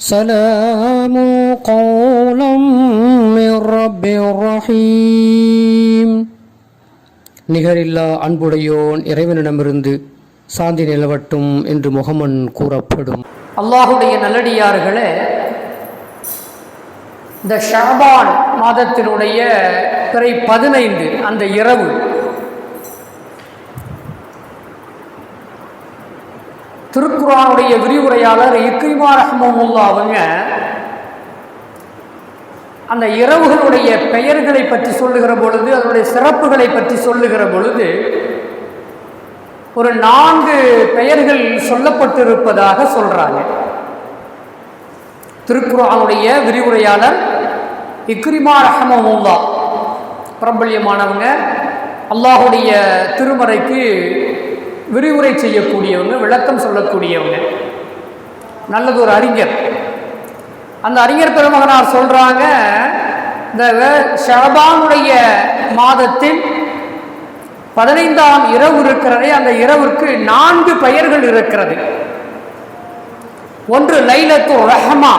سلام قولا من رب رحيم நிகரில்லா அன்புடையோன் இறைவனிடமிருந்து சாந்தி நிலவட்டும் என்று முகமன் கூறப்படும் அல்லாஹுடைய நல்லடியார்களே இந்த ஷாபான் மாதத்தினுடைய பிறை பதினைந்து அந்த இரவு திருக்குறானுடைய விரிவுரையாளர் இக்ரிமா ரஹ்மமுல்லா அவங்க அந்த இரவுகளுடைய பெயர்களை பற்றி சொல்லுகிற பொழுது அதனுடைய சிறப்புகளை பற்றி சொல்லுகிற பொழுது ஒரு நான்கு பெயர்கள் சொல்லப்பட்டிருப்பதாக சொல்கிறாங்க திருக்குறானுடைய விரிவுரையாளர் இக்ரிமா ரஹமமுல்லா பிரபல்யமானவங்க. அல்லாஹுடைய திருமறைக்கு விரிவுரை செய்யக்கூடியவங்க விளக்கம் சொல்லக்கூடியவங்க. நல்லது ஒரு அறிஞர். அந்த அறிஞர் பெருமகனார் சொல்கிறாங்க இந்த ஷபானுடைய மாதத்தில் பதினைந்தாம் இரவு இருக்கிறதே அந்த இரவுக்கு நான்கு பெயர்கள் இருக்கிறது. ஒன்று லைலத்துர் ரஹமா.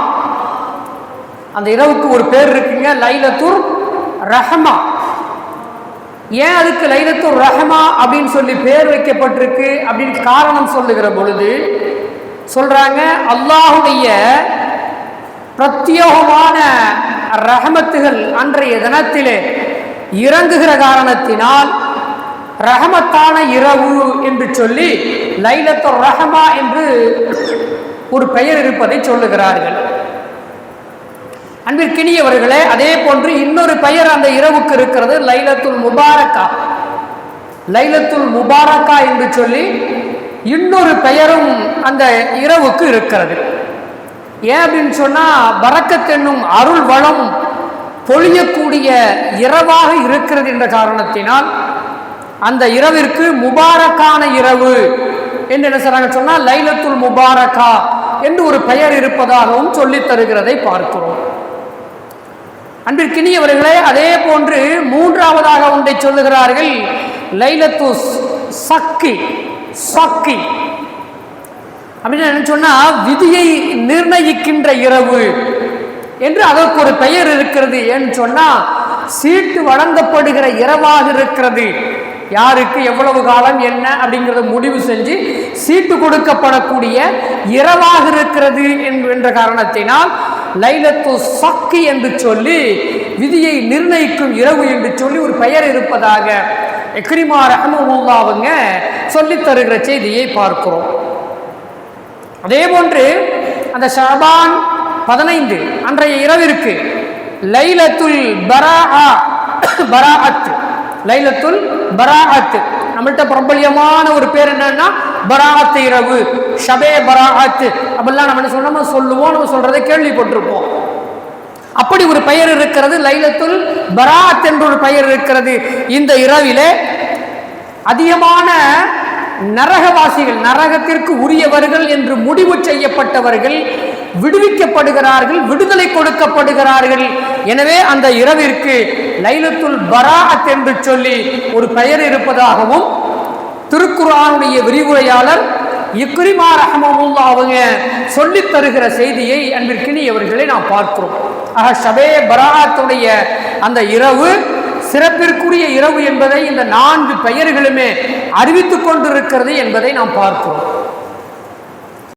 அந்த இரவுக்கு ஒரு பேர் இருக்குங்க லைலத்துர் ரஹமா. ஏன் அதுக்கு லைலத்து ரஹமா அப்படின்னு சொல்லி பேர் வைக்கப்பட்டிருக்கு அப்படின்னு காரணம் சொல்லுகிற பொழுது சொல்றாங்க அல்லாஹுடைய பிரத்யேகமான ரஹமத்துகள் அன்றைய தினத்திலே இறங்குகிற காரணத்தினால் ரஹமத்தான இரவு என்று சொல்லி லைலத்து ரஹமா என்று ஒரு பெயர் இருப்பதை சொல்லுகிறார்கள். அன்பிற்கினியவர்களே அதே போன்று இன்னொரு பெயர் அந்த இரவுக்கு இருக்கிறது லைலத்துல் முபாரக்கா. லைலத்துல் முபாரக்கா என்று சொல்லி இன்னொரு பெயரும் அந்த இரவுக்கு இருக்கிறது. ஏன் அப்படின்னு சொன்னா பறக்கத் என்னும் அருள் வளம் பொழியக்கூடிய இரவாக இருக்கிறது என்ற காரணத்தினால் அந்த இரவிற்கு முபாரக்கான இரவு என்று என்ன சொல்றாங்க சொன்னால் லைலத்துல் முபாரக்கா என்று ஒரு பெயர் இருப்பதாகவும் சொல்லித் தருகிறதை பார்க்கிறோம். அன்பிற்கினியவர்களே அதே போன்று மூன்றாவதாக ஒன்றை சொல்லுகிறார்கள். லைலத்து சக்கி சக்கி. அப்படின்னு என்ன சொன்னா விதியை நிர்ணயிக்கின்ற இரவு என்று அதற்கு ஒரு பெயர் இருக்கிறது. ஏன்னு சொன்னா சீட்டு வழங்கப்படுகிற இரவாக இருக்கிறது. யாருக்கு எவ்வளவு காலம் என்ன அப்படிங்கிறத முடிவு செஞ்சு சீட்டு கொடுக்கப்படக்கூடிய இரவாக இருக்கிறது என்ற காரணத்தினால் லைலத்து சக்கி என்று சொல்லி விதியை நிர்ணயிக்கும் இரவு என்று சொல்லி ஒரு பெயர் இருப்பதாக எக்ரிமா ரஹமுல்லா அவங்க சொல்லித் தருகிற செய்தியை பார்க்கிறோம். அதே போன்று அந்த ஷபான் பதினைந்து அன்றைய இரவிற்கு லைலத்துல் பரா பராஅத் லைலத்துல் பராஅத் நம்மள்கிட்ட பிரபல்யமான ஒரு பேர் என்னன்னா பராஅத் இரவு. ஷபே பராத்து அப்படிலாம் நம்ம என்ன சொன்னோம் சொல்லுவோம் நம்ம சொல்றதை கேள்விப்பட்டிருப்போம். அப்படி ஒரு பெயர் இருக்கிறது லைலத்துல் பராத் என்ற ஒரு பெயர் இருக்கிறது. இந்த இரவிலே அதிகமான நரகவாசிகள் நரகத்திற்கு உரியவர்கள் என்று முடிவு செய்யப்பட்டவர்கள் விடுவிக்கப்படுகிறார்கள் விடுதலை கொடுக்கப்படுகிறார்கள். எனவே அந்த இரவிற்கு லைலத்துல் பராத் என்று சொல்லி ஒரு பெயர் இருப்பதாகவும் திருக்குறானுடைய விரிவுரையாளர் இக்ரிமா ரஹமமுல்லா அவங்க சொல்லித் தருகிற செய்தியை அன்பிற்கினியவர்களை நாம் பார்க்கிறோம். ஆக ஷபே பராத்துடைய அந்த இரவு சிறப்பிற்குரிய இரவு என்பதை இந்த நான்கு பெயர்களுமே அறிவித்துக் கொண்டிருக்கிறது என்பதை நாம் பார்க்கிறோம்.